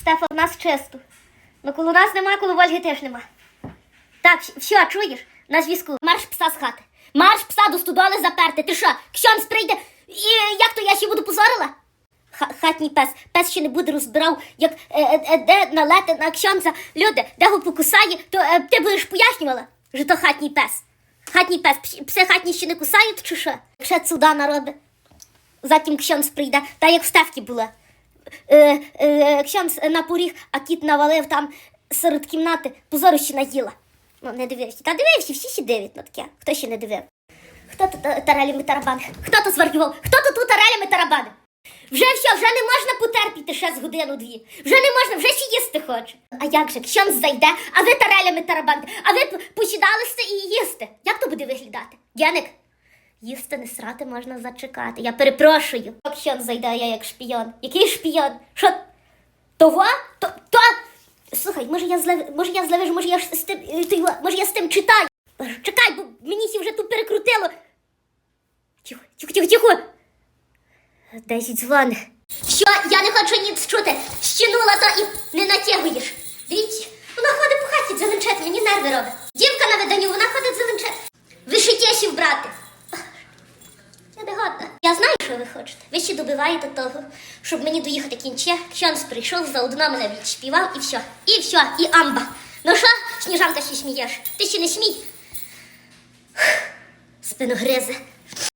Стефа, в нас чисто. Ну коло нас нема, коло Вольги теж нема. Так, все, чуєш? На зв'язку. Марш пса з хати. Марш пса до студоли заперти. Ти що, ксьонс прийде? І як то я ще буду позорила? Ха- хатній пес. Пес ще не буде розбирав, як е, е, е, де налети на ксьонса. Люди, де його покусає, то е, ти будеш пояснювала, що то хатній пес. Хатній пес. Пс- Пси хатні ще не кусають, чи що? Ще цуда наробить. Затім ксьонс прийде, та як в Стевки була. Е, е, ксьонс на поріг, а кіт навалив там серед кімнати, позорище наїла. Ну, не дивився. Та дивився, всі ще дивлять на таке. Хто ще не дивив? Хто тут е, таралями тарабани? Хто тут зварював? Хто тут таралями тарабани? Вже все, вже не можна потерпіти ще з годину-дві. Вже не можна, вже ще їсти хоче. А як же, ксьонс зайде, а ви таралями тарабаните, а ви посідалися і їсти. Як то буде виглядати? Яник, їсти не срати можна зачекати. Я перепрошую. Ксьонс зайде, я як шпіон. Який шпіон? Що? Того? То, то... Слухай, може я злев... може я злевежу, може я з тим, е, може я з тим читаю. Чекай, бо мені сі вже тут перекрутило. Тихо, тихо, тихо, тихо. Десять дзвони. Що, я не хочу ніц чути. Щинула то і не натягуєш. Дивіться, вона ходить по хаті дзеленчет, мені нерви робить. Дівка на виданню, вона ходить дзеленчет. Ви шитєшів брати. Я не годна. Я знаю, що ви хочете. Ви ще добиваєте того, щоб мені доїхати кінче. Ксьонс прийшов, заодно мене відспівав і все. І все, і амба. Ну що, сніжанка ще смієш? Ти ще не смій. Спиногризе.